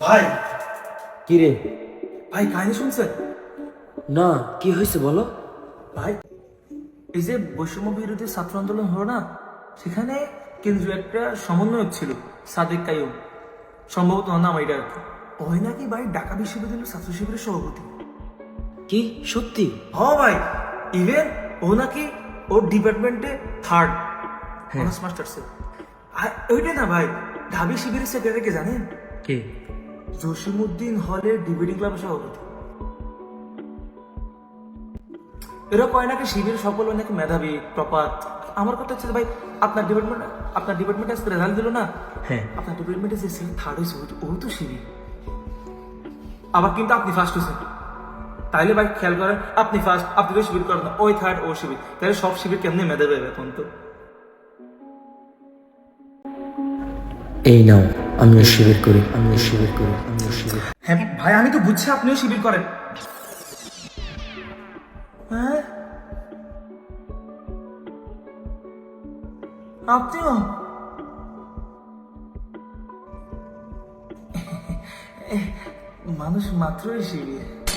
ভাই। কি রে? ভাই কাহিনী শুনছেন না কি হয়েছে বলো? ভাই এই যে বৈষম্য বিরোধী ছাত্র আন্দোলন হলো না সেখানে কেন্দ্রীয় একটা সমন্বয়ক ছিল সাদেক কাইম সম্ভবত নাম এটা ওই নাকি ভাই ঢাকা বিশ্ববিদ্যালয়ের ছাত্র শিবিরের সভাপতি। কি? সত্যি? হ ভাই ইভেন ও নাকি ওর ডিপার্টমেন্টে থার্ড অনার্স মাস্টার্সে আর ওইটাই না ভাই ঢাবি শিবিরের সেক্রেটারিকে জানেন? কে? জসিমুদ্দিন হলের ডিবেটিং ক্লাবের সভাপতি। এরা কয় নাকি শিবির সকল অনেক মেধাবী প্রপাত? আমার কথা হচ্ছে ভাই আপনার ডিপার্টমেন্ট আপনার ডিপার্টমেন্টে আজকে রেজাল্ট দিল না? হ্যাঁ। আপনার ডিপার্টমেন্টে যে ছিল থার্ড হয়েছে ও তো শিবির আবার কিন্তু আপনি ফার্স্ট হয়েছেন। তাইলে ভাই খেয়াল করেন আপনি ফার্স্ট আপনি তো শিবির করেন ওই থার্ড ও শিবির তাহলে সব শিবির কেমনি মেধাবী এখন তো? এই নাও। আমিও শিবির করি। আমিও শিবির করি আমিও শিবির হ্যাঁ ভাই আমি তো বুঝছি আপনিও শিবির করেন। হ্যাঁ? আপনিও? মানুষ মাত্রই শিবির।